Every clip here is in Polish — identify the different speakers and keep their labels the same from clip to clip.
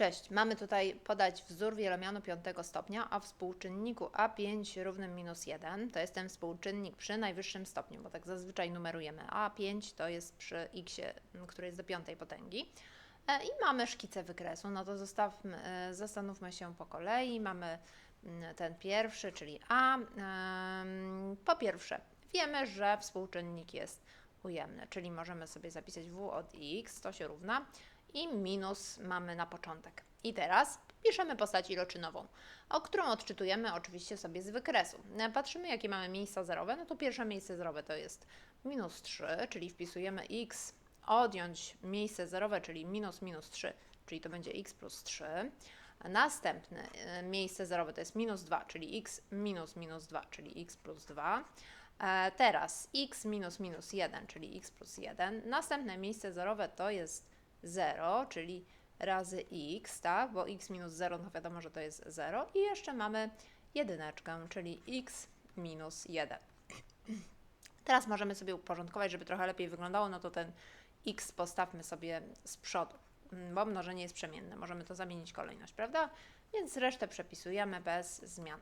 Speaker 1: Cześć, mamy tutaj podać wzór wielomianu piątego stopnia, a współczynniku A5 równym minus 1 to jest ten współczynnik przy najwyższym stopniu, bo tak zazwyczaj numerujemy A5 to jest przy x, który jest do piątej potęgi. E, I mamy szkicę wykresu, no to zostawmy, e, zastanówmy się po kolei. Mamy mm, ten pierwszy, czyli A. Po pierwsze, wiemy, że współczynnik jest ujemny, czyli możemy sobie zapisać w od x, to się równa i minus mamy na początek. I teraz piszemy postać iloczynową, o którą odczytujemy oczywiście sobie z wykresu. E, Patrzymy, jakie mamy miejsca zerowe. No to pierwsze miejsce zerowe to jest minus 3, czyli wpisujemy x, odjąć miejsce zerowe, czyli minus minus 3, czyli to będzie x plus 3. Następne e, miejsce zerowe to jest minus 2, czyli x minus minus 2, czyli x plus 2. E, Teraz x minus minus 1, czyli x plus 1. Następne miejsce zerowe to jest 0, czyli razy x, tak? Bo x minus 0, no wiadomo, że to jest 0. I jeszcze mamy jedyneczkę, czyli x minus 1. Teraz możemy sobie uporządkować, żeby trochę lepiej wyglądało, no to ten x postawmy sobie z przodu, mm, bo mnożenie jest przemienne. Możemy to zamienić kolejność, prawda? Więc resztę przepisujemy bez zmian.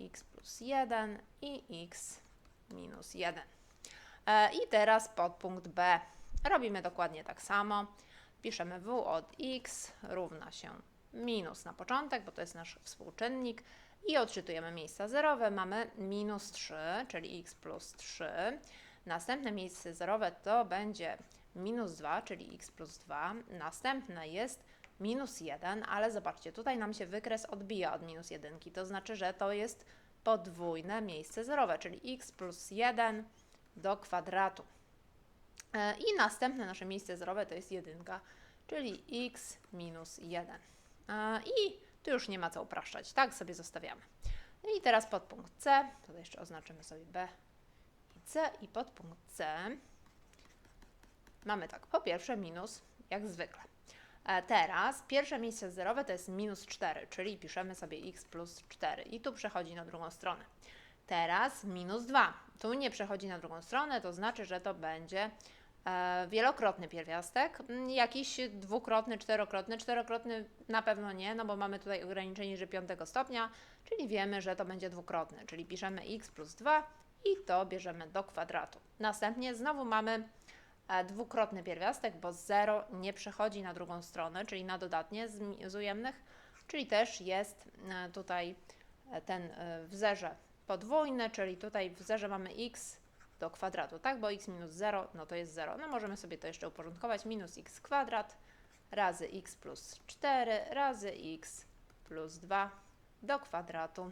Speaker 1: x plus 1 i x minus 1. E, I teraz podpunkt B. Robimy dokładnie tak samo. Piszemy w od x równa się minus na początek, bo to jest nasz współczynnik i odczytujemy miejsca zerowe. Mamy minus 3, czyli x plus 3. Następne miejsce zerowe to będzie minus 2, czyli x plus 2. Następne jest minus 1, ale zobaczcie, tutaj nam się wykres odbija od minus 1, to znaczy, że to jest podwójne miejsce zerowe, czyli x plus 1 do kwadratu. E, I następne nasze miejsce zerowe to jest jedynka, czyli x minus 1. E, I tu już nie ma co upraszczać, tak sobie zostawiamy. No I teraz podpunkt C, tutaj jeszcze oznaczymy sobie B i C i podpunkt C mamy tak, po pierwsze minus, jak zwykle. E, Teraz pierwsze miejsce zerowe to jest minus 4, czyli piszemy sobie x plus 4 i tu przechodzi na drugą stronę. Teraz minus 2. Tu nie przechodzi na drugą stronę, to znaczy, że to będzie wielokrotny pierwiastek, mm, jakiś dwukrotny, czterokrotny. Czterokrotny na pewno nie, no bo mamy tutaj ograniczenie, że piątego stopnia, czyli wiemy, że to będzie dwukrotny, czyli piszemy x plus 2 i to bierzemy do kwadratu. Następnie znowu mamy e, dwukrotny pierwiastek, bo 0 nie przechodzi na drugą stronę, czyli na dodatnie z, z ujemnych, czyli też jest e, tutaj e, ten e, w zerze podwójne, czyli tutaj w zerze mamy x do kwadratu, tak? Bo x minus 0, no to jest 0. No możemy sobie to jeszcze uporządkować. Minus x kwadrat razy x plus 4 razy x plus 2 do kwadratu.